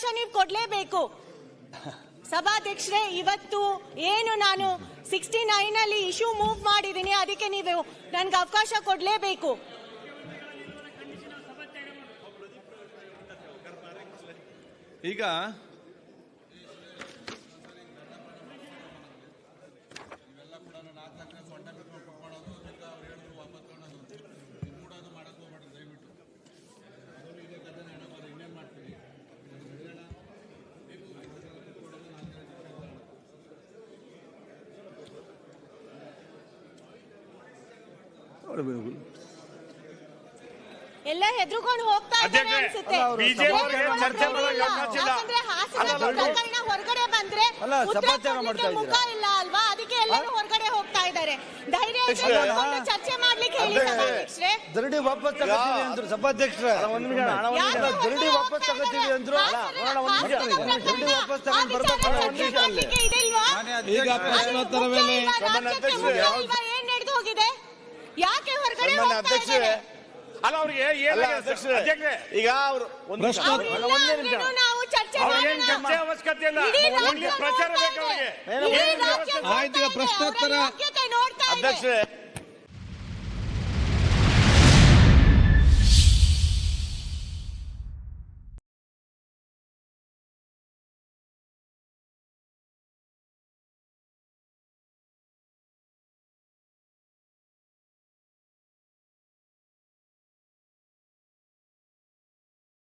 ಅವಕಾಶ ನೀವು ಕೊಡ್ಲೇಬೇಕು. ಸಭಾಧ್ಯಕ್ಷರೇ, ಇವತ್ತು ಏನು ನಾನು ಸಿಕ್ಸ್ಟಿ ನೈನ್ ಅಲ್ಲಿ ಇಶ್ಯೂ ಮೂವ್ ಮಾಡಿದೀನಿ ಅದಕ್ಕೆ ನೀವು ನನ್ಗೆ ಅವಕಾಶ ಕೊಡ್ಲೇಬೇಕು. ಈಗ ಎಲ್ಲ ಹೆದರ್ಕೊಂಡು ಹೋಗ್ತಾ ಇದ್ದಾರೆ ಅನ್ಸುತ್ತೆ. ಚರ್ಚೆ ಪ್ರಕರಣ ಹೊರಗಡೆ ಬಂದ್ರೆ ಮುಖ ಇಲ್ಲ ಅಲ್ವಾ? ಅದಕ್ಕೆ ಎಲ್ಲರೂ ಹೊರಗಡೆ ಹೋಗ್ತಾ ಇದ್ದಾರೆ. ಧೈರ್ಯ ಚರ್ಚೆ ಮಾಡ್ಲಿಕ್ಕೆ ಹೇಳಿ ಸಭಾಧ್ಯಕ್ಷರೇ. ದರಡಿ ವಾಪಸ್ ತಗೋತೀವಿ ಅಂದ್ರು ಸಭಾಧ್ಯಕ್ಷರ. ಒಂದ್ ನಿಮಿಷ. ದರಡಿ ವಾಪಸ್ ತಗೋತೀವಿ? ಅಂದ್ರು ದರಡಿ ವಾಪಸ್ ಆ ತಗೊಂಡ್ ಬರ್ಬೇಕು? ಈಗ ಪ್ರಶ್ನೋತ್ತರ ವೇಳೆ ಯಾಕೆ ಹೊರಗಡೆ ಸನ್ಮಾನ್ಯ ಹೋಗ್ತಾ ಅಧ್ಯಕ್ಷರೇ ಇದ್ದಾರೆ ಅಲ್ಲ ಅವ್ರಿಗೆ ಅಲ್ಲ, ಅಧ್ಯಕ್ಷರೇ. ಅಧ್ಯಕ್ಷರೇ ಈಗ ಅವರು ಒಂದು ನಿಮಿಷ. ಪ್ರಶ್ನೆ- ಅವ್ರು ಅಲ್ಲ, ಇಲ್ಲ ಒಂದೇ ನಿಮಿಷ ನಾವು ಚರ್ಚೆ ಅವ್ರಿಗೆ ಏನ್ ಮಾಡೋಣ. ಚರ್ಚೆ ಅವಶ್ಯಕತೆ ಇಲ್ಲ ಇಡೀ ಓನ್ಲಿ ರಾಜ್ಯ ಪ್ರಚಾರ ನೋಡ್ತಾ ಬೇಕು ಇದೆ. ಅವ್ರಿಗೆ ಇಡೀ ಏನ್ ರಾಜ್ಯ ವ್ಯವಸ್ಥೆ- ನೋಡ್ತಾ ಆಯ್ತು, ಈಗ ಇದೆ. ಪ್ರಶ್ನೋತ್ತರ. ಅವರ ಯೋಗ್ಯತೆ ನೋಡ್ತಾ ಇದೆ. ಅಧ್ಯಕ್ಷರೇ